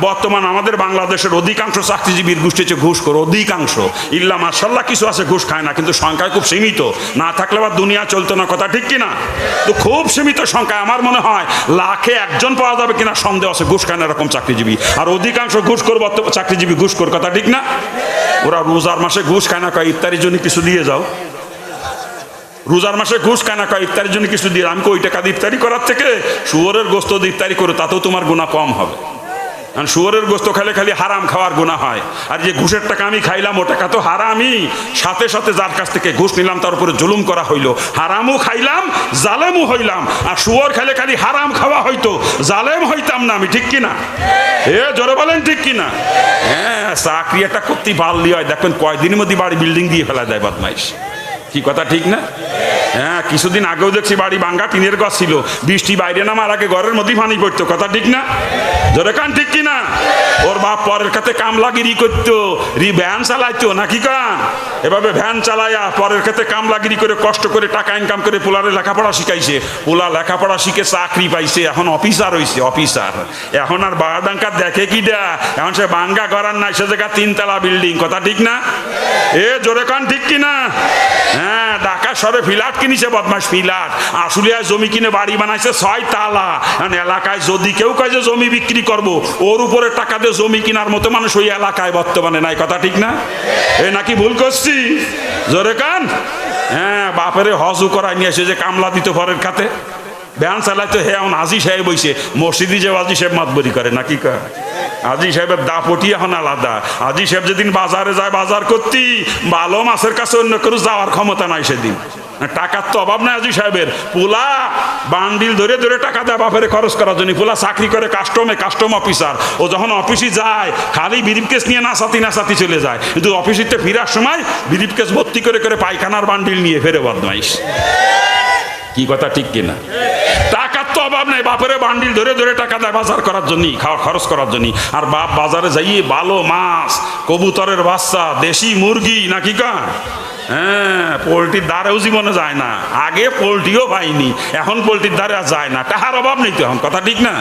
বর্তমান আমাদের বাংলাদেশের অধিকাংশ চাকরিজীবীর গোষ্ঠী হচ্ছে ঘুষ করে অধিকাংশ। ইল্লা মার্শাল্লাহ কিছু আছে ঘুষ খায় না, কিন্তু সংখ্যায় খুব সীমিত। না থাকলে আবার দুনিয়া চলতো না, কথা ঠিক কিনা? তো খুব সীমিত সংখ্যায় আমার মনে হয় লাখে একজন পাওয়া যাবে কিনা সন্দেহ আছে, ঘুষ খায় না এরকম চাকরিজীবী। আর অধিকাংশ ঘুষ করে বর্তমান চাকরিজীবী ঘুষ করে কথা ঠিক না? ওরা রোজার মাসে ঘুষ খায় না, কয় ইফতারির জন্য কিছু দিয়ে যাও। রোজার মাসে ঘুষ খায় না, কয় ইফতারির জন্য কিছু দিয়ে আমি কই টাকা ইফতারি করার থেকে? শুয়োরের গোস্ত ইফতারি করে, তাতেও তোমার গুণা কম হবে। কারণ শুয়োরের গোস্ত খাইলে খালি হারাম খাওয়ার গুণা হয়। আর যে ঘুষের টাকা আমি খাইলাম ও টাকা তো হারামই। সাথে সাথে যার কাছ থেকে ঘুষ নিলাম, তার উপরে জুলুম করা হইল। হারামও খাইলাম, জালেমও হইলাম। আর শুয়োর খাইলে খালি হারাম খাওয়া হইতো। জালেম হইতাম না আমি, ঠিক কিনা? এ, জোরে বলেন, ঠিক কিনা? হ্যাঁ চাকরি একটা করতে পারলি হয় দেখবেন কয়দিনের মধ্যে বাড়ি বিল্ডিং দিয়ে ফেলা দেয় বদমাইশ। কি কথা, ঠিক না? হ্যাঁ কিছুদিন আগেও দেখছি বাড়ি ভাঙ্গা, টিনের গাছ ছিল। বৃষ্টি বাইরে নামার আগে ঘরের মধ্যেই পানি পড়তো। কথা, ঠিক না? জোরে কান, ঠিক কিনা? ওর বাপ পরের কাছে কামলাগিরি করতো। রি ভ্যান চালাইতো নাকি কান? এভাবে ভ্যান চালাইয়া পরের কাছে কামলাগিরি করে কষ্ট করে টাকা ইনকাম করে পোলারে লেখাপড়া শিখাইছে। পোলা লেখাপড়া শিখে চাকরি পাইছে, এখন অফিসার হইছে, অফিসার। এখন আর বাগাডাঙ্কা দেখে কি দা এখন সে বাঙ্গা করার নাই, সে জায়গা তিনতলা বিল্ডিং। কথা, ঠিক না? এ, জোরে কান, ঠিক কিনা? হ্যাঁ ঢাকা শহরে ফিলাট কিনেছে বদমাস ফিলাট আশুলিয়ায় জমি কিনে বাড়ি বানাইছে ছয় তালা। এলাকায় যদি কেউ কাজে জমি বিক্রি করব, ওর উপরে টাকা দিয়ে জমি কেনার মতো মানুষ ওই এলাকায় বর্তমানে নাই। কথা ঠিক না? এ নাকি ভুল করছি? জোরে কান? হ্যাঁ বাপেরে হজু করাই নিয়ে এসে যে কামলা দিত ঘরের খাতে। ব্যান চালাইতো, হে এখন আজি সাহেব বইছে মসজিদি যে আজি সাহেব মাতবরি করে, নাকি কয়? আজি সাহেবের দাপটি এখন আলাদা। আজি সাহেব যেদিন বাজারে যায়, বাজার করতি ভালো মাছের কাছে অন্য কেউ যাওয়ার ক্ষমতা নাই সেদিন। টাকার তো অভাব নাই আজি সাহেবের। পোলা বান্ডিল ধরে ধরে টাকা দেয় বাপের খরচ করার জন্য। পোলা চাকরি করে কাস্টমে কাস্টম অফিসার ও যখন অফিসে যায়, খালি কেস নিয়ে নাচাতি নাচাতি চলে যায়। কিন্তু অফিসিতে ফিরার সময় কেস ভর্তি করে করে পায়খানার বান্ডিল নিয়ে ফেরে বদমাইশ। কি কথা ঠিক কিনা? অভাব নাই, বাপের বান্ডিল ধরে ধরে টাকা দেয় বাজার করার জন্য খাওয়া খরচ করার জন্য আর বাপ বাজারে যাইয়ে ভালো মাছ, কবুতরের বাচ্চা, দেশি মুরগি, নাকি কা হ্যাঁ পোলট্রির দ্বারেও জীবনে যায় না। আগে পোলট্রিও পাইনি, এখন পোলট্রির দ্বারে আর যায় না। টাকার অভাব নেই তো এখন, কথা ঠিক না?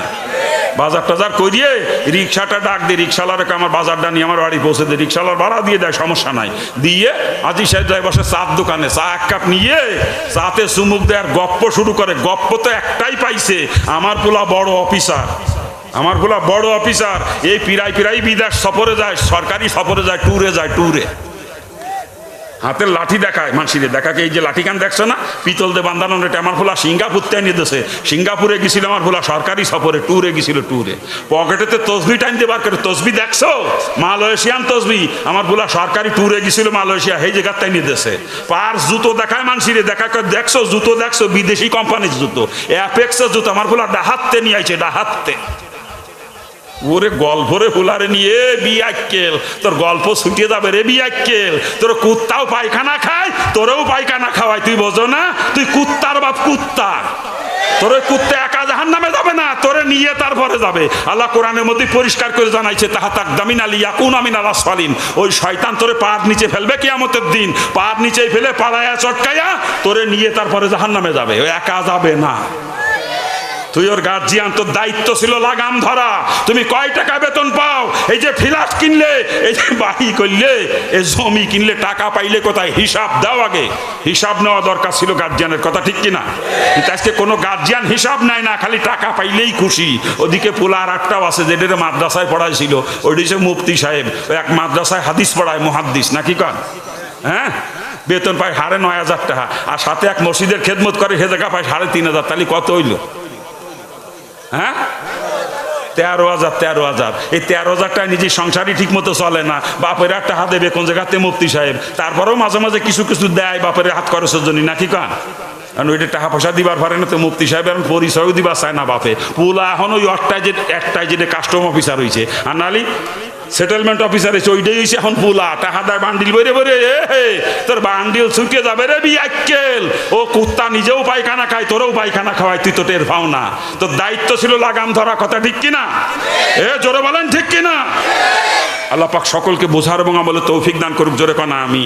বাজার টাজার করিয়ে রিক্সাটা ডাক দিয়ে রিক্সাওয়ালারকে আমার বাজারটা নিয়ে আমার বাড়ি পৌঁছে দিয়ে রিক্সালার ভাড়া দিয়ে দেয়, সমস্যা নাই। দিয়ে আজি সাহেব যায় বসে চার দোকানে, চা এক কাপ নিয়ে চাতে চুমুক দেয় গপ্প শুরু করে। গপ্প তো একটাই পাইছে, আমার পোলা বড় অফিসার। আমার পোলা বড় অফিসার, এই পিরাই পিরাই বিদেশ সফরে যায়, সরকারি সফরে যায়, ট্যুরে যায়, ট্যুরে। হাতের লাঠি দেখায়, মানসিরে। দেখাকে এই যে লাঠি কান দেখছ না? পিতল দিয়ে বান্ধানো এটা আমার ফোলা সিঙ্গাপুর থেকে নিয়ে দেশে সিঙ্গাপুরে গেছিল আমার ফোলা সরকারি সফরে, ট্যুরে গেছিল ট্যুরে। পকেটেতে তসবি টাইম দেবার করে, তসবি দেখছ? মালয়েশিয়ান তসবি। আমার ফোলা সরকারি ট্যুরে গেছিল মালয়েশিয়া এই জায়গার তাই দেশে পার জুতো দেখায় মানসিরে, দেখা করে দেখছ, জুতো দেখছ, বিদেশি কোম্পানির জুতো। অ্যাপেক্সের জুতো, আমার ফোলা ডাহাতে নিয়ে আইছে, ডাহাতে ওরে গল্পরে ফুলারে নিয়ে বিয়াক্কেল, তোর গল্প ছুটিয়ে যাবে রে বিয়াক্কেল। তোর কুত্তাও পায়খানা খায়, তোরেও পায়খানা খাওয়ায়, তুই বোঝো না? তুই কুত্তার বাপ কুত্তা। তোর কুত্তে একা জাহান নামে যাবে না, তোরে নিয়ে তারপরে যাবে। আল্লাহ কোরআনের মধ্যে পরিষ্কার করে জানাইছে তাহা তাক দামিন আলী ইয়াকুন আমিন আল্লাহ সালিন ওই শয়তান তোরে পাড় নিচে ফেলবে কিয়ামতের দিন। পাড় নিচে ফেলে পাড়ায়া চটকাইয়া তোরে নিয়ে তারপরে জাহান নামে যাবে। ও একা যাবে না। তুই ওর গার্জিয়ান তোর দায়িত্ব ছিল লাগাম ধরা। তুমি কয় টাকা বেতন পাও? এই যে ফ্ল্যাট কিনলে, এই যে বাড়ি করলে এই জমি কিনলে টাকা পাইলে কোথায়? হিসাব দাও আগে। হিসাব নেওয়া দরকার ছিল গার্জিয়ানের কথা, ঠিক কিনা? আজকে কোনো গার্জিয়ান হিসাব নেয় না, খালি টাকা পাইলেই খুশি। ওদিকে পোলা আর একটাও আছে যেটা মাদ্রাসায় পড়াইছিল ওইটি হচ্ছে মুফতি সাহেব। এক মাদ্রাসায় হাদিস পড়ায়, মহাদ্দিস, নাকি কন? হ্যাঁ? বেতন পায় সাড়ে নয় হাজার টাকা। আর সাথে এক মসজিদের খেদমত করে, সে জায়গা পায় সাড়ে তিন হাজার। তাহলে কত হইল? হ্যাঁ? তেরো হাজার তেরো হাজার। এই তেরো হাজারটা নিজে সংসারই ঠিক মতো চলে না। বাপের একটা হাতে দেবে কোন জায়গাতে মুফতি সাহেব। তারপরেও মাঝে মাঝে কিছু কিছু দেয় বাপের হাত খরচের জন্য। নাকি কান? কারণ ওইটা টাকা পয়সা দিবার পারে না তো মুফতি সাহেব এখন পরিচয়ও দিবার চায় না বাপে। পুলা এখন ওই একটাই যে একটাই যে কাস্টম অফিসার হয়েছে আর নালি? সেটেলমেন্ট অফিসার এসে ওইটাই এসে এখন পোলা। টাকা দেয় বান্ডিল বেরে বেরে এ তোর বান্ডিল ছুটে যাবে রে বিয়াক্কেল। ও কুত্তা নিজেও পায়খানা খায়, তোরও পায়খানা খাওয়ায়, তুই তো টের পাও না। তোর দায়িত্ব ছিল লাগাম ধরা, কথা ঠিক কিনা? এ, জোরে বলেন ঠিক কিনা? আল্লাহ পাক সকলকে বোঝার এবং আমলে তৌফিক দান করুক, জোরে কনা আমি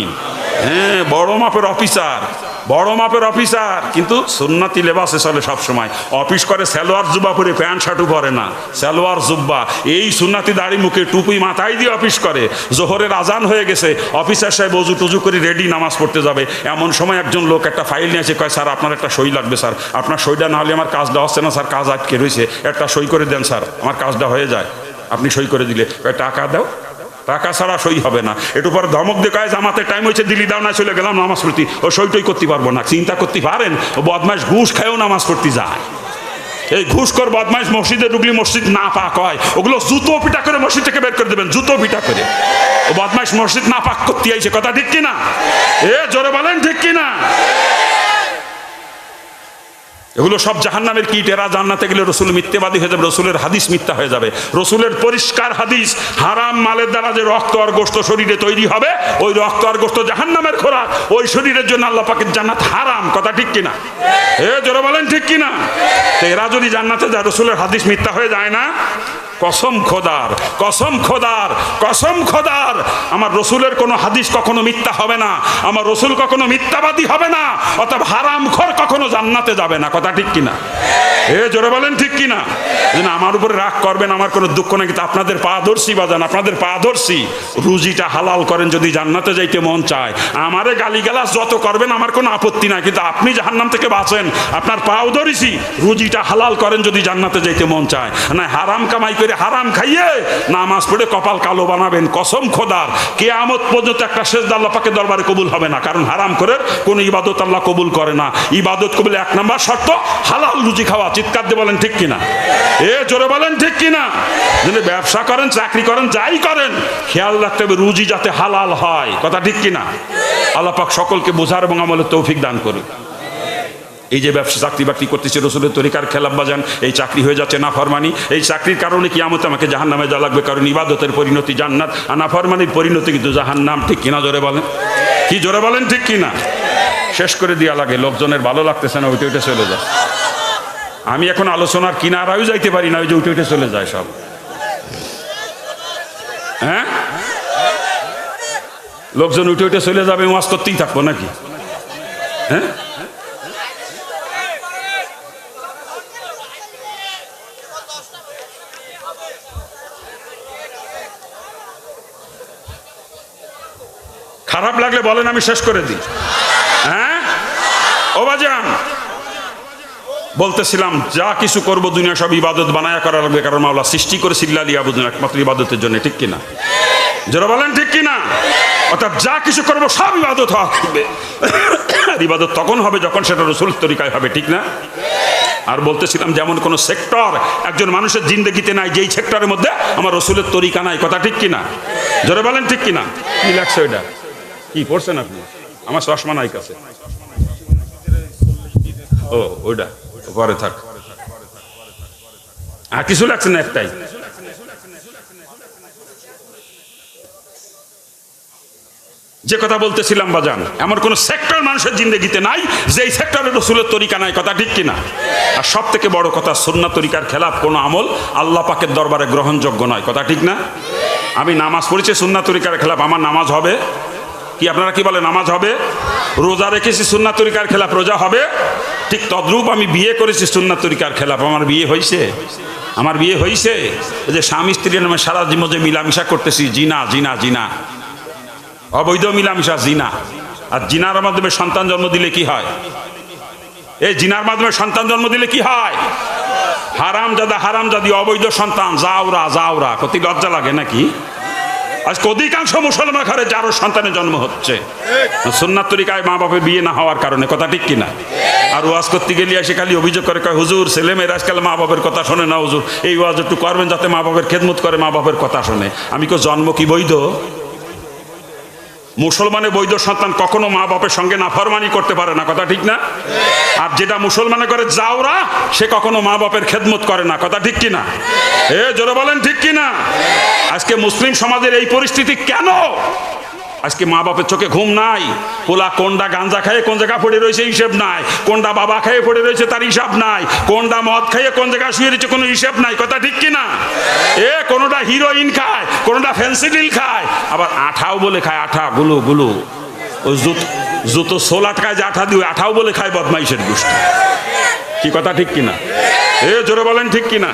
হ্যাঁ বড় মাপের অফিসার, বড় মাপের অফিসার। কিন্তু সুন্নাতি লেবাসে চলে সবসময়। অফিস করে সালোয়ার জুব্বা পরে প্যান্ট শার্টও পরে না। সালোয়ার জুব্বা, এই সুন্নাতি দাড়ি মুখে টুপি মাথায় দিয়ে অফিস করে। জোহরের আজান হয়ে গেছে। অফিসার সাহেব অজু টুজু করে রেডি নামাজ পড়তে যাবে। এমন সময় একজন লোক একটা ফাইল নিয়ে এসে কয়, স্যার, আপনার একটা সই লাগবে, স্যার। আপনার সইটা না হলে আমার কাজটা হচ্ছে না, স্যার। কাজ আটকে রয়েছে। একটা সই করে দেন, স্যার। আমার কাজটা হয়ে যায়। আপনি সই করে দিলে। টাকা দাও। টাকা ছাড়া সই হবে না। একটু পরে ধমক দিয়ে কয় জামাতের টাইম হয়েছে দিল্লি দাও না, চলে গেলাম নামাজ পড়তে। ও সই টই করতে পারব না। চিন্তা করতে পারেন, ও বদমাস ঘুষ খায়ও নামাজ পড়তে যায়। এই ঘুষখোর বদমাইশ মসজিদে ঢুকলি মসজিদ না পাক হয়। ওগুলো জুতো পিটা করে মসজিদ থেকে বের করে দেবেন, জুতো পিটা করে। ও বদমাইশ মসজিদ না পাক করতে আইছে। কথা ঠিক কিনা? এ জোরে বলেন ঠিক কিনা? এগুলো সব জাহান্নামের কীট। এরা জান্নাতে গেলে রসুল মিথ্যেবাদী হয়ে যাবে, রসুলের হাদিস মিথ্যা হয়ে যাবে। রসুলের পরিষ্কার হাদিস, হারাম মালের দ্বারা যে রক্ত আর গোস্ত শরীরে তৈরি হবে, ওই রক্ত আর গোস্ত জাহান্নামের খোরাক ওই শরীরের জন্য আল্লাহ পাকের জান্নাত হারাম। কথা ঠিক কিনা? এ, জোরে বলেন ঠিক কিনা? তো এরা যদি জান্নাতে যায়, রসুলের হাদিস মিথ্যা হয়ে যায় না। কসম খোদার কসম খোদার কসম খোদার। আমার রসুলের কোনো হাদিস কখনো মিথ্যা হবে না। আমার রসুল কখনো মিথ্যাবাদী হবে না। অর্থাৎ হারাম খর কখনো জান্নাতে যাবে না। কথা ঠিক কিনা? এ, জোরে বলেন ঠিক কিনা? যেন আমার উপরে রাগ করবেন, আমার কোনো দুঃখ নাকি আপনাদের পাদর্শী বাজান, আপনাদের পাদর্শী। রুজিটা হালাল করেন, যদি জান্নাতে যাইতে মন চায়। আমারে গালিগালাজ যত করবেন, আমার কোনো আপত্তি নাই। কিন্তু আপনি জাহান্নাম থেকে বাঁচেন। আপনার পাও ধরেছি। রুজিটা হালাল করেন, যদি জান্নাতে যাইতে মন চায়। না, হারাম কামাই করে হারাম খাইয়ে নামাজ পড়ে কপাল কালো বানাবেন, কসম খোদার। কে আমত পর্যন্ত একটা শেষ আল্লাহ পাকে দরবারে কবুল হবে না, কারণ হারাম করে কোনো ইবাদত আল্লাহ কবুল করে না। ইবাদত কবুল এক নাম্বার শর্ত, হালাল রুজি খাওয়া। চিৎকার দিয়ে বলেন, ঠিক কিনা? এ, জোরে বলেন, ঠিক কিনা? যদি ব্যবসা করেন, চাকরি করেন, যাই করেন, খেয়াল রাখতে হবে রুজি যাতে হালাল হয়। কথা ঠিক কিনা? আল্লাহ পাক সকলকে বোঝার এবং আমলের তৌফিক দান করুক। এই যে ব্যবসা, চাকরি বাকরি করতেছে, রসুলের তরিকার খেলাপ বাজান, এই চাকরি হয়ে যাচ্ছে না ফরমানি এই চাকরির কারণে কি আমতে আমাকে জাহান নামে যা লাগবে, কারণ ইবাদতের পরিণতি জান্নাত, আর না ফরমানির পরিণতি কিন্তু জাহান নাম ঠিক কিনা জোরে বলেন? কি জোরে বলেন, ঠিক কিনা? শেষ করে দেওয়া লাগে, লোকজনের ভালো লাগতেছে না ওইটা ওইটা চলে যায়। আমি এখন আলোচনার কিনারাও যাইতে পারি না, ওই যে উঠে উঠে চলে যায় সব। হ্যাঁ? লোকজন উঠে উঠে চলে যাবে, ওয়াজ করতেই থাকব নাকি? হ্যাঁ খারাপ লাগলে বলেন, আমি শেষ করে দিই। হ্যাঁ? ও বাজান বলতেছিলাম, যা কিছু করব দুনিয়া সব ইবাদত বানায়া করা লাগবে, কারণ মাওলা সৃষ্টি করে সিল্লা দিয়া বুঝুন একমাত্র ইবাদতের জন্য, ঠিক কিনা? যারা বলেন, ঠিক কিনা? অর্থাৎ যা কিছু করব সব ইবাদত হবে ইবাদত তখন হবে যখন সেটা রসুল তরিকায় হবে, ঠিক না? আর বলতেছিলাম, যেমন কোনো সেক্টর, একজন মানুষের জিন্দগিতে নাই, যেই সেক্টরের মধ্যে আমার রসুলের তরিকা নাই, কথা ঠিক কিনা? জোরে বলেন, ঠিক কিনা? কি লাগছে ওইটা কি পড়ছেন আপনি? আমার চশমা নাই কাছে। ও ওইটা পরে থাক। আর কিছু লাগছে না একটাই। যে কথা বলতেছিলাম বাজান, এমন কোন সেক্টর মানুষের জিন্দগিতে নাই যে এই সেক্টরে রসুলের তরিকা নাই, কথা ঠিক কিনা? আর সব থেকে বড় কথা সন্না তরিকার খেলাফ কোনো আমল আল্লাহ পাকের দরবারে গ্রহণযোগ্য নয়, কথা ঠিক না? আমি নামাজ পড়েছি সুন্না তরিকার খেলাফ, আমার নামাজ হবে। কি আপনারা কি বলে নামাজ হবে? রোজা রেখেছি সুন্না তরিকার খেলাফ, রোজা হবে? ঠিক তদ্রূপ আমি বিয়ে করেছি সুন্না তরিকার খেলাফ, আমার বিয়ে হয়েছে আমার বিয়ে হয়েছে যে স্বামী স্ত্রীর নামে সারা জীবন যে মিলামিশা করতেছি, জিনা জিনা জিনা। অবৈধ মিলামিশা, জিনা। আর জিনার মাধ্যমে সন্তান জন্ম দিলে কি হয়? এই জিনার মাধ্যমে সন্তান জন্ম দিলে কি হয়? হারাম জাদা হারাম জাদি অবৈধ সন্তান যাওরা যাওরা কতি লজ্জা লাগে নাকি? আজ অধিকাংশ মুসলমান ঘরে যারও সন্তানের জন্ম হচ্ছে। সুন্নাত তরিকায় মা বাপের বিয়ে না হওয়ার কারণে, কথা ঠিক কিনা? আর ওয়াজ করতে গেলে আসে খালি অভিযোগ করে, কয়, হুজুর, ছেলে মেয়ের আজকাল মা বাপের কথা শোনে না, হুজুর। এই ওয়াজ একটু করবেন যাতে মা বাপের খেদমত করে, মা বাপের কথা শোনে। আমি কো জন্ম কি বৈধ? মুসলমানের বৈধ সন্তান কখনো মা বাপের সঙ্গে নাফরমানি করতে পারে না, কথা ঠিক না? আর যেটা মুসলমানে করে যাওরা সে কখনো মা বাপের খেদমত করে না, কথা ঠিক কিনা? এ, জোরে বলেন ঠিক কিনা? আজকে মুসলিম সমাজের এই পরিস্থিতি কেন? আজকে মা বাপের চোখে ঘুম নাই। পোলা কোনটা গাঞ্জা খাইয়ে কোন জায়গা পড়ে রয়েছে হিসেব নাই। কোনটা বাবা খাইয়ে পড়ে রয়েছে তার হিসাব নাই। কোনটা মদ খাইয়ে কোন জায়গায় শুয়ে রয়েছে কোনো হিসেব নাই। কথা ঠিক কিনা? এ কোনোটা হিরোইন খায় কোনোটা ফেন্সিডিল খায়। আবার আঠাও বলে খায়, আঠা, গুলু গুলু। ওই জুতো জুতো সোল আটকায় যে আঠা দিয়ে আঠাও বলে খায় বদমাইশের গোষ্ঠী। কি কথা ঠিক কিনা? এ, জোরে বলেন ঠিক কিনা?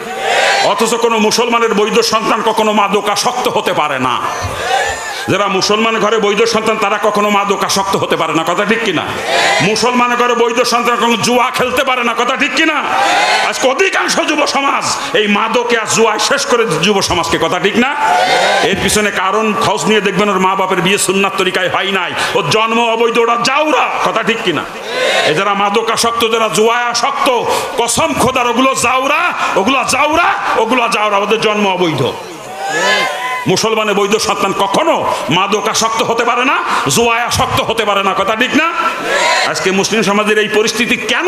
অথচ কোনো মুসলমানের বৈধ সন্তান কখনো মাদকাসক্ত হতে পারে না। যারা মুসলমান ঘরে বৈধ সন্তান, তারা কখনো মাদকাসক্ত হতে পারে না। কথা ঠিক কিনা? মুসলমান ঘরে বৈধ সন্তান কখনো জুয়া খেলতে পারে না। কথা ঠিক কিনা? আজকে অধিকাংশ যুব সমাজ এই মাদকে আর জুয়ায় শেষ করে যুব সমাজকে। কথা ঠিক না? এর পিছনে কারণ খোঁজ নিয়ে দেখবেন ওর মা বাপের বিয়ে সুন্নাত তরিকায় হয় নাই। ওর জন্ম অবৈধ, ওরা যাওরা কথা ঠিক কিনা? এ যারা মাদকাসক্ত যারা জুয়ায় আসক্ত কসম খোদার, ওগুলো যাওরা ওগুলো যাওরা ওগুলো যাওরা ওদের জন্ম অবৈধ। মুসলমানের বৈধ সন্তান কখনো মাদকাসক্ত হতে পারে না, জোয়ায় আসক্ত হতে পারে না। কথা ঠিক না? আজকে মুসলিম সমাজের এই পরিস্থিতি কেন?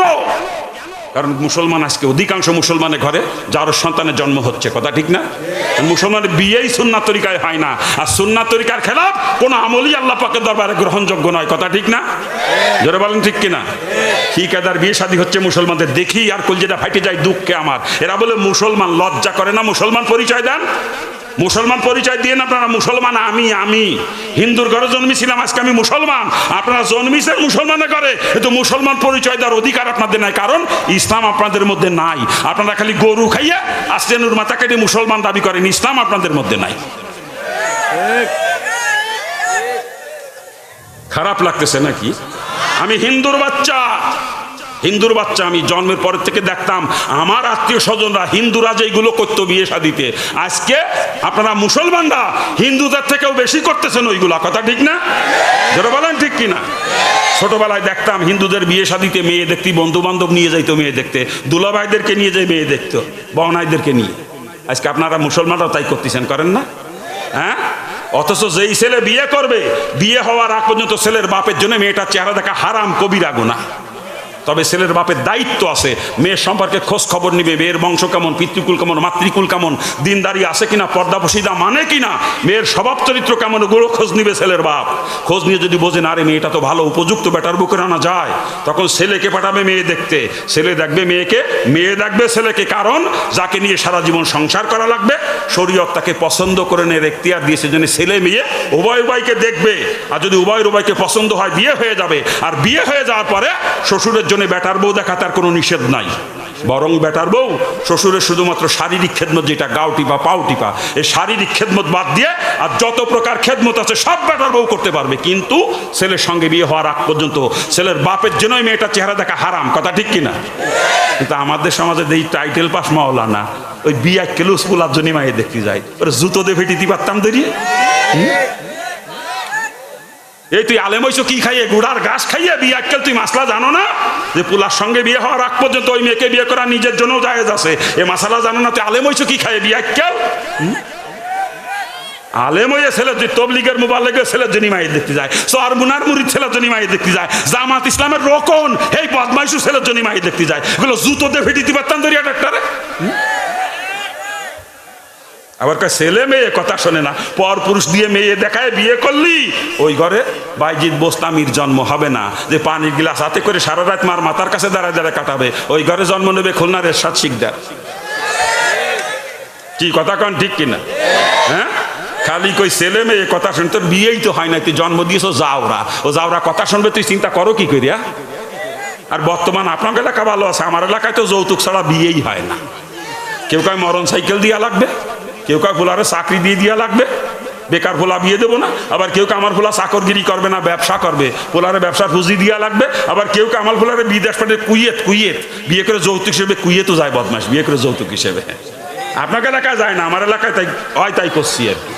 কারণ মুসলমান আজকে অধিকাংশ মুসলমানের ঘরে যার সন্তানের জন্ম হচ্ছে। কথা ঠিক না? মুসলমানের বিয়েই সুন্নাত তরিকায় হয় না। আর সুন্নাত তরিকার খেলাফ কোনো আমলই আল্লাহ পাকের দরবারে গ্রহণযোগ্য নয়। কথা ঠিক না? জোরে বলেন ঠিক কিনা? কি কাদার বিয়ে শাদী হচ্ছে মুসলমানদের? দেখি আর কলজেটা ফাইটে যায় দুঃখে আমার। এরা বলে মুসলমান লজ্জা করে না? মুসলমান পরিচয় দেন। মুসলমান পরিচয় দিয়ে আপনারা মুসলমান, আমি আমি। হিন্দুর ঘরে জন্মেছিলাম, আজকে আমি মুসলমান। আপনারা জন্মিছেন মুসলমানের ঘরে, কিন্তু মুসলমান পরিচয় দেওয়ার অধিকার আপনাদের নাই, কারণ ইসলাম আপনাদের মধ্যে নাই। আপনারা খালি গরু খাইয়া আসছেন ওর মাথা কেটে মুসলমান দাবি করেন, ইসলাম আপনাদের মধ্যে নাই। খারাপ লাগতেছে নাকি? আমি হিন্দুর বাচ্চা হিন্দুর বাচ্চা আমি জন্মের পর থেকে দেখতাম। আমার আত্মীয় স্বজনরা হিন্দুরা যেগুলো করতো বিয়ে শাদিতে। আজকে আপনারা মুসলমানরা হিন্দুদের থেকেও বেশি করতেছেন ওইগুলা। কথা ঠিক না? যেটা বলেন ঠিক কিনা? ছোটবেলায় দেখতাম হিন্দুদের বিয়ে শাদিতে মেয়ে দেখতি বন্ধু বান্ধব নিয়ে যাইতো মেয়ে দেখতে। দুলাভাইদেরকে নিয়ে যাই মেয়ে দেখতো বহনাইদেরকে নিয়ে। আজকে আপনারা মুসলমানরাও তাই করতেছেন, করেন না? হ্যাঁ? অথচ যেই ছেলে বিয়ে করবে, বিয়ে হওয়ার আগ পর্যন্ত ছেলের বাপের জন্য মেয়েটার চেহারা দেখা হারাম, কবিরা গুণা তবে ছেলের বাপের দায়িত্ব আছে। মেয়ের সম্পর্কে খোঁজ খবর নিবে। মেয়ের বংশ কেমন? পিতৃকুল কেমন? মাতৃকুল কেমন? দিনদারি আছে কিনা? পর্দা বসিদা মানে কিনা? মেয়ের স্বভাব চরিত্র কেমন? ওগুলো খোঁজ নিবে ছেলের বাপ। খোঁজ নিয়ে যদি বোঝেন আরে মেয়েটা তো ভালো, উপযুক্ত বেটার বুকে আনা যায়। তখন ছেলেকে পাঠাবে মেয়ে দেখতে। ছেলে দেখবে মেয়েকে, মেয়ে দেখবে ছেলেকে। কারণ যাকে নিয়ে সারা জীবন সংসার করা লাগবে, শরীয়ত তাকে পছন্দ করে নিয়ে, এখতিয়ার দিয়েছে জন্য ছেলে মেয়ে উভয় উভয়কে দেখবে। আর যদি উভয়ের উভয়কে পছন্দ হয়, বিয়ে হয়ে যাবে। আর বিয়ে হয়ে যাওয়ার পরে শ্বশুরের জন্য বেটার বউ দেখা তার কোনো নিষেধ নাই। বরং বেটার বউ শ্বশুরের শুধুমাত্র শারীরিক খেদমত যেটা গাও টিপা, পাও টিপা এই শারীরিক খেদমত বাদ দিয়ে আর যত প্রকার খেদমত আছে সব বেটার বউ করতে পারবে। কিন্তু ছেলের সঙ্গে বিয়ে হওয়ার আগ পর্যন্ত ছেলের বাপের জন্যই মেয়েটার চেহারা দেখা হারাম, কথা ঠিক কিনা? কিন্তু আমাদের সমাজে এই টাইটেল পাস মাওলা না ওই বিয়া কেলুস পুলার জন্য মায়ে দেখতে যায়। ওরা জুতো দিয়ে ফেটিতে পারতাম দাঁড়িয়ে এই তুই আলেম হইছো, কি খাইয়ে? গুড়ার ঘাস খাইয়ে বিয়ে? আক্কেল তুই মাসলা জানো না? যে পুলার সঙ্গে বিয়ে হওয়ার আগ পর্যন্ত ওই মেয়েকে বিয়ে করা নিজের জন্য জায়েজ আছে। এ মাসালা জানো না, তুই আলেম হইছো, কি খাইয়ে বিয়ে আক্কেল হুম? আলেম হয়ে ছেলের যে তবলিগের মোবাইলের ছেলের জন্য মায়ের দেখতে যায়, সোয়ার মুনার মুড়ির ছেলের জন্য মায়ের দেখতে যায়, জামাত ইসলামের রকন এই বদমাইশু ছেলের জন্য মায়ের দেখতে যায়। এগুলো জুতো দিয়ে ফেটিতে পারতাম দরিয়া ডাক্তারে আবার কয়, ছেলে মেয়ে, কথা শোনে না। পর পুরুষ দিয়ে মেয়ে দেখায় বিয়ে করলি? ওই ঘরে বাইজিৎ বোস্তামির জন্ম হবে না। যে পানির গিলাস হাতে করে সারা রাত মার মাথার কাছে দাঁড়ায় দাঁড়ায় কাটাবে, ওই ঘরে জন্ম নেবে খুলনার এরশাদ শিকদার। কি কথা কন, ঠিক কিনা? হ্যাঁ? খালি কই, ছেলে মেয়ে, কথা শুনে, তোর বিয়েই তো হয় না তুই জন্ম দিয়েছ যাওরা ও যাওরা কথা শুনবে, তুই চিন্তা করো কি করিয়া? আর বর্তমান আপনার এলাকা ভালো আছে, আমার এলাকায় তো যৌতুক ছাড়া বিয়েই হয় না। কেউ কয়, মরণ সাইকেল দিয়া লাগবে? কেউ কাউ ফুলারে চাকরি দিয়ে দিয়া লাগবে? বেকার ফোলা বিয়ে দেবো না। আবার কেউ কে আমার ফোলা চাকরগিরি করবে না, ব্যবসা করবে। ফোলারে ব্যবসার পুঁজি দিয়া লাগবে। আবার কেউ কে আমার ফোলারে বিদেশ পাঠে কুইয়েত কুইয়েত। বিয়ে করে যৌতুক হিসেবে কুইয়েতও যায় বদমাস বিয়ে করে যৌতুক হিসেবে। আপনাকে এলাকায় যায় না, আমার এলাকায় তাই হয় তাই করছি আর কি।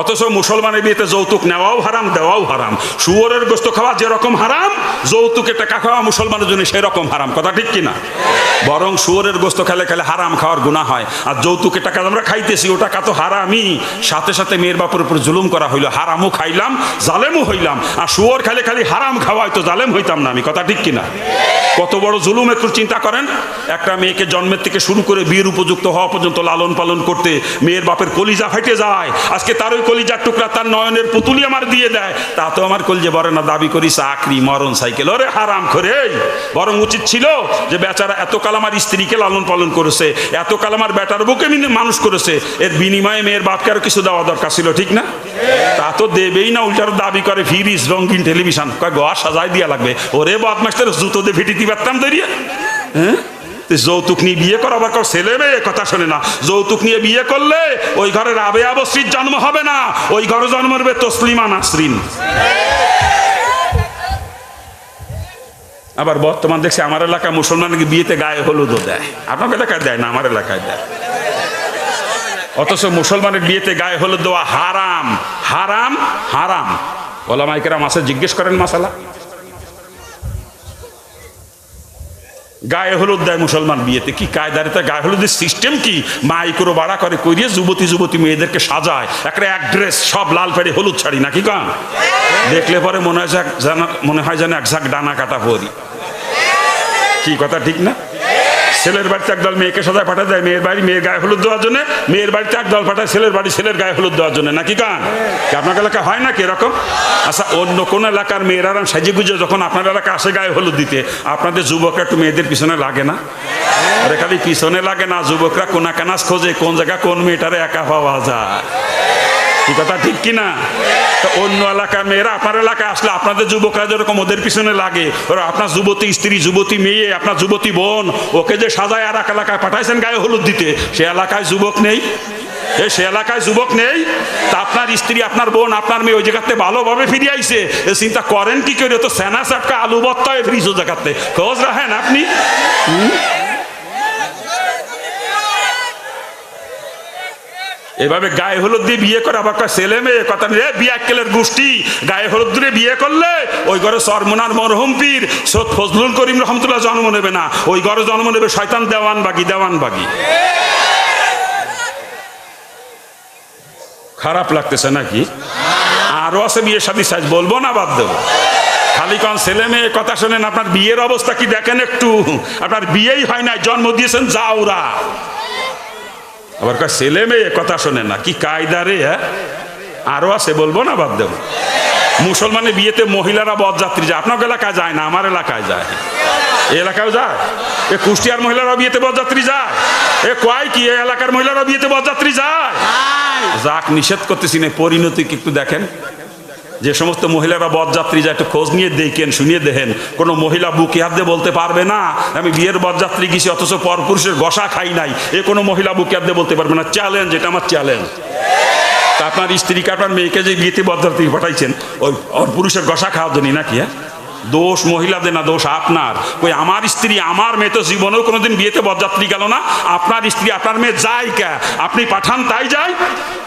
অথচ মুসলমানের বিয়েতে যৌতুক নেওয়াও হারাম, দেওয়াও হারাম। শুয়োরের গোস্ত খাওয়া যেরকম হারাম যৌতুকে টাকা খাওয়া মুসলমানের জন্য সেই রকম হারাম। কথা ঠিক কিনা বরং শুয়োরের গোস্ত খেলে খেলে হারাম খাওয়ার গুণা হয়। আর যৌতুকে টাকা আমরা খাইতেছি ও টাকা তো হারামই। সাথে সাথে মেয়ের বাপের উপর জুলুম করা হইল, হারামও খাইলাম, জালেমও হইলাম। আর শুয়োর খেলে খালি হারাম খাওয়াই তো জালেম হইতাম না আমি, কথা ঠিক কিনা কত বড় জুলুম একটু চিন্তা করেন। একটা মেয়েকে জন্মের থেকে শুরু করে বিয়ের উপযুক্ত হওয়া পর্যন্ত লালন পালন করতে মেয়ের বাপের কলিজা ফাইটে যায়। আজকে তার ওই কলিজার টুকরা তার নয়নের পুতুলি আমার দিয়ে দেয়। তা তো আমার কলজে বড় না, দাবি করি চাকরি, মরণ, সাইকেল। ওরে হারাম করে বরং উচিত ছিল যে বেচারা এত কাল আমার স্ত্রীকে লালন পালন করেছে এত কাল আমার বেটার বুকে মিনে মানুষ করেছে, এর বিনিময়ে মেয়ের বাপকে আরও কিছু দেওয়া দরকার ছিল, ঠিক না? তা তো দেবেই না, উল্টার দাবি করে ফিরিস, রঙিন টেলিভিশন। কয় গা সাজাই দিয়া লাগবে। ওরে বদমাস্টার জুতো দিয়ে ভিটিতে পারতাম দরিয়া হ্যাঁ? যৌতুক নিয়ে বিয়ে কর, আবার ছেলে মেয়ে, কথা শোনে না। যৌতুক নিয়ে বিয়ে করলে ওই ঘরের আবে আবশ্রীর জন্ম হবে না। ওই ঘরে জন্ম হবে তসলিমা নাসরিন। আবার বর্তমান দেখছি আমার এলাকায় মুসলমানকে বিয়েতে গায়ে হলুদও দেয়। আপনার এলাকায় দেয় না, আমার এলাকায় দেয়। অথচ মুসলমানের বিয়েতে গায়ে হলুদ দেওয়া হারাম। হারাম? হারাম। ওলা মাইকেরা মাসে জিজ্ঞেস করেন মাসালা। গায়ে হলুদ দেয় মুসলমান বিয়েতে। কি কায়দারে? তার গায়ে হলুদের সিস্টেম কি? করে বাড়া করে করিয়ে যুবতী যুবতী মেয়েদেরকে সাজায়। একটা এক ড্রেস সব লাল শাড়ি হলুদ ছাড়ি নাকি কান? দেখলে পরে মনে হয় মনে হয় যেন এক ঝাঁক ডানা কাটা পরি। কি কথা, ঠিক না? ছেলের বাড়িতে একদল মেয়েকে সদায় পাঠা দেয়, মেয়ের বাড়ি, মেয়ের গায়ে হলুদ দেওয়ার জন্য, মেয়ের বাড়িতে একদল পাঠায় ছেলের বাড়ি, ছেলের গায়ে হলুদ দেওয়ার জন্য। নাকি কান? আপনার এলাকা হয় না এরকম? আচ্ছা অন্য কোন এলাকার মেয়েরা সাজে গুজে যখন আপনার এলাকা আসে গায়ে হলুদ দিতে, আপনাদের যুবকরা একটু মেয়েদের পিছনে লাগে না? আরে খালি পিছনে লাগে না, যুবকরা কোনা কানাস খোঁজে কোন জায়গা কোন মেয়েটারে একা পাওয়া যায়। কি কথা, ঠিক কি না তো অন্য এলাকার মেয়েরা, আপনার এলাকায় আসলে আপনাদের যুবকরা যেরকম ওদের পিছনে লাগে, ওরা আপনার যুবতী স্ত্রী, যুবতী মেয়ে, আপনার যুবতী বোন, ওকে যে সাজায় আর এক এলাকায় পাঠাইছেন গায়ে হলুদ দিতে, সে এলাকায় যুবক নেই। এ, সে এলাকায় যুবক নেই। তা আপনার স্ত্রী, আপনার বোন, আপনার মেয়ে ওই জায়গাতে ভালোভাবে ফিরে আইছে। এ, চিন্তা করেন কি করে? তো সেনা সাপকা আলু বত্তায় ফ্রিজ ও জায়গাতে। খোঁজ রাখেন আপনি। এভাবে গায়ে হলুদ দিয়ে বিয়ে করে, আবার ছেলে মেয়ে কথা নেই বিয়ে কেলের গোষ্ঠী। গায়ে হলুদ দিয়ে বিয়ে করলে ওই ঘরে সরমনার মরহুম পীর, সৈয়দ ফজলুল করিম রহমতুল্লাহ জন্ম নেবে না। ওই ঘরে জন্ম নেবে শয়তান দেওয়ান বাগি দেওয়ান বাগি। খারাপ লাগতেছে নাকি? আরও আছে বিয়ে সাথী সাইজ বলব না, বাদ দেবো। খালি কোন, ছেলে মেয়ে, কথা শোনেন, আপনার বিয়ের অবস্থা কি দেখেন একটু? আপনার বিয়েই হয় না জন্ম দিয়েছেন যাওরা আবার কয়, ছেলে মেয়ে, কথা শোনে না। কি কায়দা রে হ্যাঁ? আরও আছে, বলব না বাদ দেব। মুসলমানের বিয়েতে মহিলারা বদযাত্রী যায়। আপনার এলাকায় যায় না? আমার এলাকায় যায়। এলাকাও যায়? এ কুষ্টিয়ার মহিলারা বিয়েতে বদযাত্রী যায়? এ কয় কি? এ এলাকার মহিলারা বিয়েতে বদযাত্রী যায়? যাক, নিষেধ করতেছি না পরিণতি একটু দেখেন। যে সমস্ত মহিলারা বরযাত্রী, যা একটু খোঁজ নিয়ে দেখেন, শুনিয়ে দেখেন, কোনো মহিলা বুকে হাত দিয়ে বলতে পারবে না, আমি বিয়ের বরযাত্রী গেছি, অথচ পরপুরুষের গসা খাই নাই, এ কোনো মহিলা বুকে হাত দিয়ে বলতে পারবে না। চ্যালেঞ্জ এটা আমার চ্যালেঞ্জ তা আপনার স্ত্রীকে আপনার মেয়েকে যে বিয়েতে বরযাত্রী পাঠাইছেন, ওই পুরুষের গসা খাওয়ার জন্য নাকি হ্যাঁ? দোষ মহিলাদের না, দোষ আপনার। ওই আমার স্ত্রী, আমার মেয়ে তো জীবনেও কোনোদিন বিয়েতে বরযাত্রী গেল না। আপনার স্ত্রী, আপনার মেয়ে যায় কে? আপনি পাঠান, তাই যায়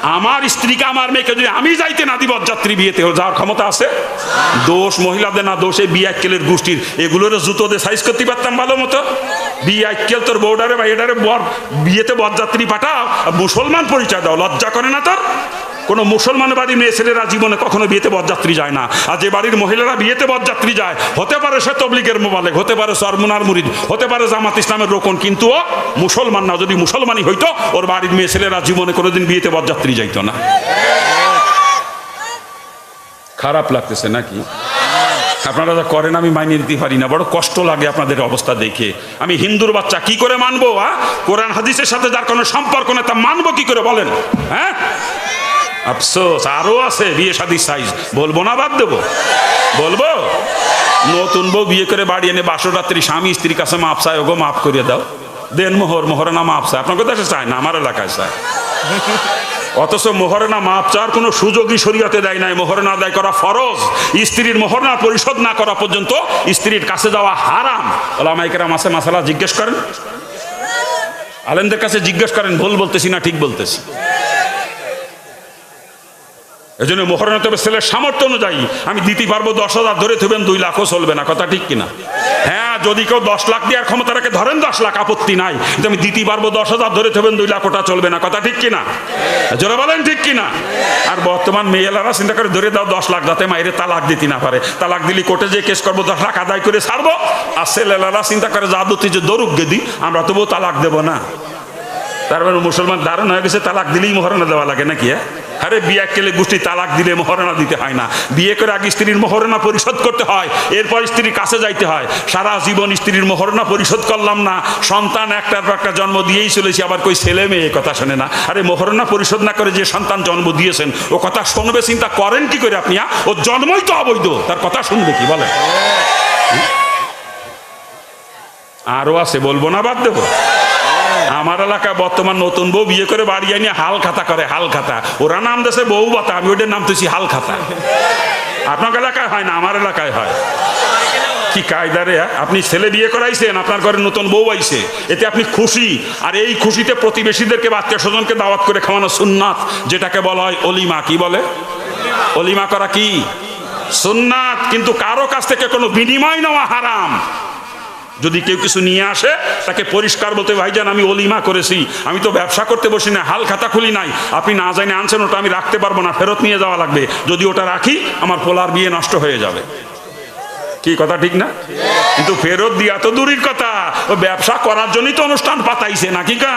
আমার স্ত্রীকে, আমার মেয়েকে যদি আমি যাইতে না দিই বরযাত্রী বিয়েতে যাওয়ার ক্ষমতা আছে? দোষ মহিলাদের না, দোষ এই বিয়াক্কেলের গোষ্ঠীর। এগুলোর জুতো দিয়ে সাইজ করতে পারতাম ভালো মতো। বিয়াক্কেল তোর বউডারে বা এডারে বর বিয়েতে বরযাত্রী পাঠাও মুসলমান পরিচয় দাও, লজ্জা করে না তোর? কোনো মুসলমান বাড়ির মেয়ে ছেলেরা জীবনে কখনো বিয়েতে বরযাত্রী যায় না। আর যে বাড়ির মহিলারা বিয়েতে বরযাত্রী যায়, হতে পারে সে তবলিগের মোবালেক, হতে পারে সরমুনার মুরিদ, হতে পারে জামাত ইসলামের রোকন, কিন্তু ও মুসলমান না। যদি মুসলমানই হইতো, ওর বাড়ির মেয়ে ছেলেরা জীবনে কোনোদিন বিয়েতে বরযাত্রী যাইতো না। খারাপ লাগতেছে নাকি? আপনারা যা করেন আমি মাইনে নিতে পারি না। বড় কষ্ট লাগে আপনাদের অবস্থা দেখে। আমি হিন্দুর বাচ্চা, কি করে মানবো, আ? কোরআন, হাদিসের সাথে যার কোনো সম্পর্ক নেই, তা মানবো কি করে বলেন? হ্যাঁ? আফসোস, আরও আছে বিয়ে শাদী সাইজ বলব না বাদ দেবো। বলব? নতুন বউ বিয়ে করে বাড়ি এনে বাসরাত্রি স্বামী স্ত্রীর কাছে মাপ চায়, ওগো মাফ করিয়ে দাও। দেন মোহর মোহরে না মাপ চায়। আপনার কোথায় চায় না, আমার এলাকায় চায়। অথচ মোহরনা মাপ চাওয়ার কোনো সুযোগই শরীয়তে দেয় নাই। মোহরনা আদায় করা ফরজ। স্ত্রীর মোহরনা পরিশোধ না করা পর্যন্ত স্ত্রীর কাছে যাওয়া হারাম। ওলামাইকেরা মাসে মাসালা জিজ্ঞেস করেন? আলেমদের কাছে জিজ্ঞেস করেন, ভুল বলতেছি না, ঠিক বলতেছি। এই জন্য মোহরনা তবে ছেলের সামর্থ্য অনুযায়ী আমি দিতে পারব দশ হাজার, ধরে থবেন দুই লাখও চলবে না, কথা ঠিক কিনা? হ্যাঁ যদি কেউ দশ লাখ দেওয়ার ক্ষমতা রাখে, ধরেন দশ লাখ আপত্তি নাই কিন্তু আমি দিতে পারব দশ হাজার, ধরে থবেন দুই লাখ, ওটা চলবে না, কথা ঠিক কিনা? জোরে বলেন ঠিক কিনা? আর বর্তমান মেয়েলারা চিন্তা করে, ধরে দাও দশ লাখ যাতে মায়ের তালাক দিতে না পারে। তালাক দিলি কোর্টে যে কেস করব, দশ লাখ আদায় করে ছাড়বো। আর ছেলেলারা চিন্তা করে যা দুটি যে দরুক গেদি, আমরা তবুও তালাক দেবো না। তারপরে মুসলমান ধারণ হয়ে গেছে, তালাক দিলেই মহারণা দেওয়া লাগে নাকি হ্যাঁ? আরে বিয়ে কেলে গোষ্ঠী তালাক দিলে মহারণা দিতে হয় না। বিয়ে করে আগে স্ত্রীর মহারণা পরিশোধ করতে হয়, এরপর স্ত্রীর কাছে যাইতে হয়। সারা জীবন স্ত্রীর মহারণা পরিশোধ করলাম না, সন্তান একটার পর একটা জন্ম দিয়েই চলেছি, আবার কই ছেলে মেয়ে কথা শোনে না। আরে মহারণা পরিশোধ না করে যে সন্তান জন্ম দিয়েছেন, ও কথা শুনবে, চিন্তা করেন কি করে আপনি হ্যাঁ? ও জন্মই তো অবৈধ, তার কথা শুনবে কি বলে আরও আছে, বলব না, বাদ দেবো? আমার এলাকায় বর্তমান নতুন বউ বিয়ে করে বাড়ি আনিয়ে হাল খাতা করে, হাল খাতা। ওরা নাম দেশে বউ বাতা, আমি ওদের নাম তুছি হাল খাতা। আপনার এলাকায় হয় না? আমার এলাকায় হয়। কি কায়দারে আপনি ছেলে বিয়ে করাইছেন, আপনার ঘরে নতুন বউ আইছে। এতে আপনি খুশি? আর এই খুশিতে প্রতিবেশীদেরকে বা আত্মীয় স্বজনকে দাওয়াত করে খাওয়ানো সুন্নাত, যেটাকে বলা হয় অলিমা। কি বলে? অলিমা করা কি? সুন্নাত। কিন্তু কারও কাছ থেকে কোনো বিনিময় নেওয়া হারাম। যদি কেউ কিছু নিয়ে আসে, তাকে পরিষ্কার বলতে ভাইজান আমি অলিমা করেছি, আমি তো ব্যবসা করতে বসি না, হাল খাতা খুলি নাই, আপনি না জানে আনছেন, ওটা আমি রাখতে পারব না, ফেরত নিয়ে যাওয়া লাগবে, যদি ওটা রাখি, আমার পোলার বিয়ে নষ্ট হয়ে যাবে। কি কথা, ঠিক না? কিন্তু ফেরত দিয়া তো দূরের কথা। ও ব্যবসা করার জন্যই তো অনুষ্ঠান পাতাইছে নাকি কা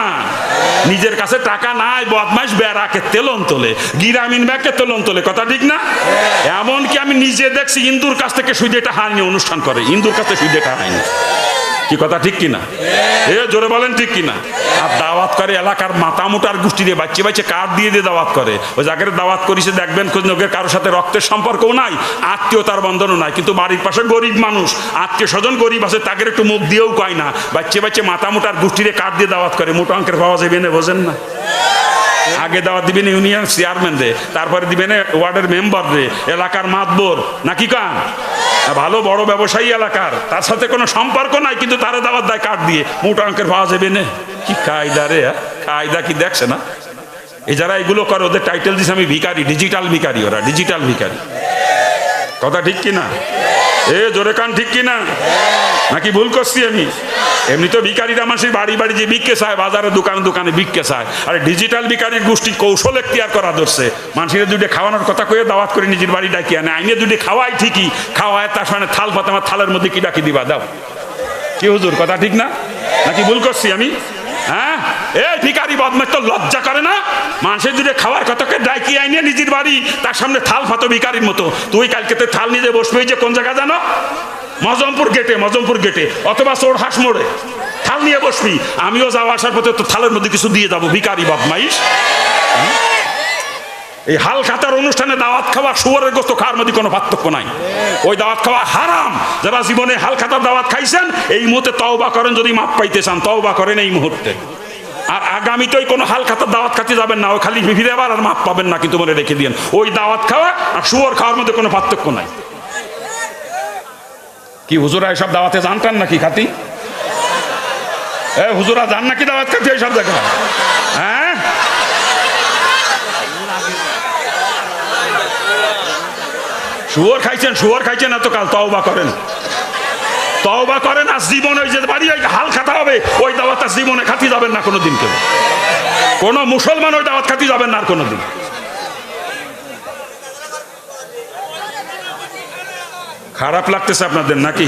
নিজের কাছে টাকা নাই, বদমাইশ বেড়াকে তেলন তোলে গিরামিন ব্যাগকে তেলন তোলে কথা ঠিক না? এমনকি আমি নিজে দেখছি ইন্দুর কাছ থেকে সুইদেটা হারিয়ে অনুষ্ঠান করে। ইন্দুর কাছে সুইদেটা হারিনি কি কথা ঠিক কিনা? এ জোরে বলেন ঠিক কিনা? আর দাওয়াত করে এলাকার মাথা মোটার গোষ্ঠী দিয়ে বাচ্চা বাচ্চা কার্ড দিয়ে দিয়ে দাওয়াত করে। ওই জায়গায় দাওয়াত করিছে দেখবেন খোঁজ নগের কারোর সাথে রক্তের সম্পর্কও নাই আত্মীয়তার বন্ধনও নাই। কিন্তু বাড়ির পাশে গরিব মানুষ আত্মীয় স্বজন গরিব আছে তাকে একটু মুখ দিয়েও কয় না। বাচ্চা বাচ্চা মাথা মোটার গোষ্ঠীরে কার্ড দিয়ে দাওয়াত করে মোটা অঙ্কের পাওয়া যাবে না বোঝেন না। আগে দাওয়াত দিবেন ইউনিয়ন চেয়ারম্যান রে তারপরে দিবেন ওয়ার্ডের মেম্বার রে এলাকার মাতবর, নাকি কান? ভালো বড় ব্যবসায়ী এলাকার, তার সাথে কোনো সম্পর্ক নাই, কিন্তু তারা দাওয়াত দেয় কার্ড দিয়ে। মোটা অঙ্কের পাওয়া যাবে না। কি কায়দা রে হ্যাঁ? কায়দা কি দেখছে না? এই যারা এগুলো করে, ওদের টাইটেল দিছে আমি ভিকারি ডিজিটাল ভিকারি ওরা ডিজিটাল ভিকারি কথা ঠিক কিনা এ, জোরে কান ঠিক কিনা? নাকি ভুল করছি আমি? এমনি তো ভিকারিরা মানুষের বাড়ি বাড়ি যে বিক্কে চায়, বাজারে দোকানে দোকানে বিক্কে চায়। আর ডিজিটাল ভিকারির গোষ্ঠী কৌশল এখতিয়ার করা ধরছে। মানুষের দুটো খাওয়ানোর কথা কয়ে দাওয়াত করে নিজের বাড়ি ডাকি আনে আইনে দুটো খাওয়াই ঠিকই, খাওয়ায় তার সঙ্গে থাল পাতা আমার থালের মধ্যে কি ডাকি দিবা, দাও। কি হুজুর, কথা ঠিক না? নাকি ভুল করছি আমি? এই ভিকারি বদমাস তো লজ্জা করে না? মানুষের দুটো খাওয়ার কথাকে ডাকি আইনে নিজের বাড়ি, তার সামনে থাল ফাতো ভিকারির মতো। তুই কালকে তো থাল নিজে বসবে যে কোন জায়গা জানো? মজমপুর গেটে মজমপুর গেটে, অথবা চোর হাঁস মোড়ে। থাল নিয়ে বসবি, আমিও যাওয়া আসার পথে তো থালের মধ্যে কিছু দিয়ে যাব ভিকারি বদমাইশ এই হাল খাতার অনুষ্ঠানে দাওয়াত খাওয়া শুয়ারের গোস্ত খাওয়ার মধ্যে কোনো পার্থক্য নাই। ওই দাওয়াত খাওয়া হারাম। যারা জীবনে হাল খাতার দাওয়াত খাইছেন, এই মুহূর্তে তওবা করেন, যদি মাপ পাইতে চান, তওবা করেন এই মুহূর্তে। আর আগামীতেই কোনো হাল খাতার দাওয়াত খাতে যাবেন না, ওই খালি ফিরে আবার আর মাপ পাবেন না কিন্তু মনে রেখে দিন ওই দাওয়াত খাওয়া আর শুয়ার খাওয়ার মধ্যে কোনো পার্থক্য নাই। কি হুজুরা এসব দাওয়াতে জানতেন নাকি খাতি? এ, হুজুরা জান নাকি দাওয়াত খাতি এইসব জায়গা হ্যাঁ? শুয়োর খাইছেন শুয়োর খাইছেন এত কাল তওবা করেন। তওবা করে না, জীবনে ওই যে বাড়ি, ওই হাল খাতা হবে, ওই দাওয়াত আর জীবনে খাতি যাবেন না কোনোদিন কেউ। কোনো মুসলমান ওই দাওয়াত খাতি যাবেন না আর কোনোদিন। খারাপ লাগতেছে আপনাদের নাকি?